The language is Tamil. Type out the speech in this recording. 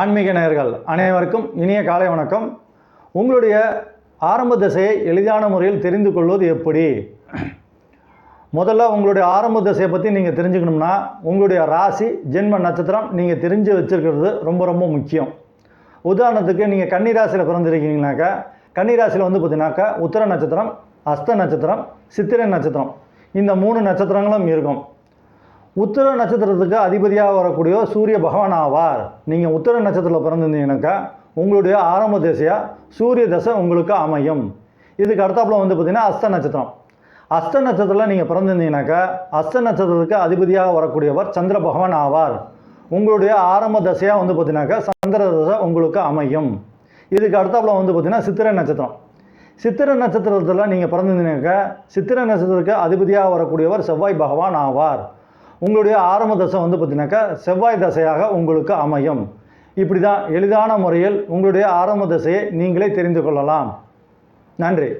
ஆன்மீக நேயர்கள் அனைவருக்கும் இனிய காலை வணக்கம். உங்களுடைய ஆரம்ப தசையை எளிதான முறையில் தெரிந்து கொள்வது எப்படி? முதல்ல உங்களுடைய ஆரம்ப தசையை பற்றி நீங்கள் தெரிஞ்சுக்கணும்னா உங்களுடைய ராசி ஜென்ம நட்சத்திரம் நீங்கள் தெரிஞ்சு வச்சுருக்கிறது ரொம்ப ரொம்ப முக்கியம். உதாரணத்துக்கு நீங்கள் கன்னிராசியில் பிறந்திருக்கீங்கனாக்கா கன்னிராசியில் வந்து பார்த்தீங்கன்னாக்கா உத்தர நட்சத்திரம் அஸ்த நட்சத்திரம் சித்திரை நட்சத்திரம். இந்த மூணு நட்சத்திரங்களும் இருக்கும். உத்திர நட்சத்திரத்துக்கு அதிபதியாக வரக்கூடிய சூரிய பகவான் ஆவார். நீங்கள் உத்தர நட்சத்திரத்தில் பிறந்திருந்தீங்கன்னாக்கா உங்களுடைய ஆரம்ப திசையாக சூரிய தசை உங்களுக்கு அமையும். இதுக்கு அடுத்தாப்புல வந்து பார்த்திங்கன்னா அஸ்த நட்சத்திரம். அஸ்த நட்சத்திரத்தில் நீங்கள் பிறந்திருந்தீங்கன்னாக்கா அஸ்த நட்சத்திரத்துக்கு அதிபதியாக வரக்கூடியவர் சந்திர பகவான் ஆவார். உங்களுடைய ஆரம்ப தசையாக வந்து பார்த்தீங்கன்னாக்கா சந்திர தசை உங்களுக்கு அமையும். இதுக்கு அடுத்தாப்புல வந்து பார்த்திங்கன்னா சித்திரை நட்சத்திரம். சித்திரை நட்சத்திரத்தில் நீங்கள் பிறந்திருந்தீங்கன்னாக்கா சித்திரை நட்சத்திரத்துக்கு அதிபதியாக வரக்கூடியவர் செவ்வாய் பகவான் ஆவார். உங்களுடைய ஆரம்ப தசை வந்து பார்த்தீங்கன்னாக்கா செவ்வாய் தசையாக உங்களுக்கு அமையும். இப்படி தான் எளிதான முறையில் உங்களுடைய ஆரம்ப தசையை நீங்களே தெரிந்து கொள்ளலாம். நன்றி.